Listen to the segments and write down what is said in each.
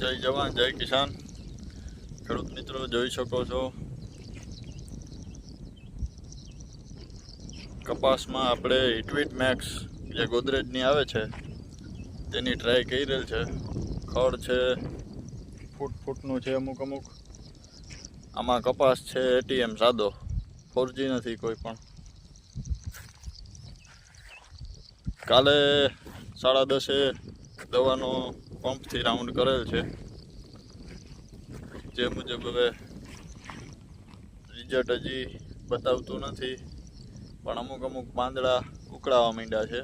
જય જવાન, જય કિસાન. ખેડૂત મિત્રો, જોઈ શકો છો. કપાસમાં આપણે હિટવીટ મેક્સ જે ગોદરેજની આવે છે, તેની ટ્રાય કરી રહેલ છે. ખડ છે, ફૂટ ફૂટનું છે અમુક અમુક. આમાં કપાસ છે એટીએમ સાદો. ફોરજી નથી કોઈ પણ. કાલે સાડા દસે દવાનો પંપથી રાઉન્ડ કરેલ છે. જે મુજબ હવે રિઝલ્ટ હજી બતાવતું નથી, પણ અમુક અમુક પાંદડા ઉકળાવા માંડ્યા છે.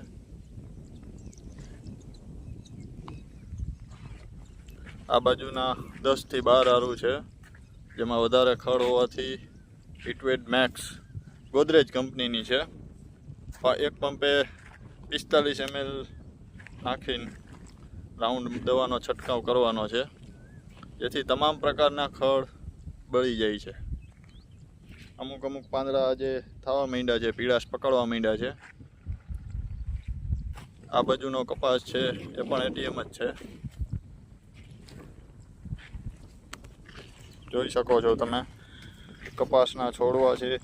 આ બાજુના દસથી બાર આરું છે, જેમાં વધારે ખડ હોવાથી ઇટવેડ મેક્સ ગોદરેજ કંપનીની છે. એક પંપે પિસ્તાલીસ એમએલ નાખીને રાઉન્ડ દવાનો છંટકાવ કરવાનો છે. જેથી તમામ પ્રકારના ખડ બળી જાય છે. અમુક અમુક પાંદડા જે થવા માંડ્યા છે, પીળાશ પકડવા માંડ્યા છે. આ બાજુનો કપાસ છે, એ પણ એટીએમ જ છે. જોઈ શકો છો તમે, કપાસના છોડવા છે.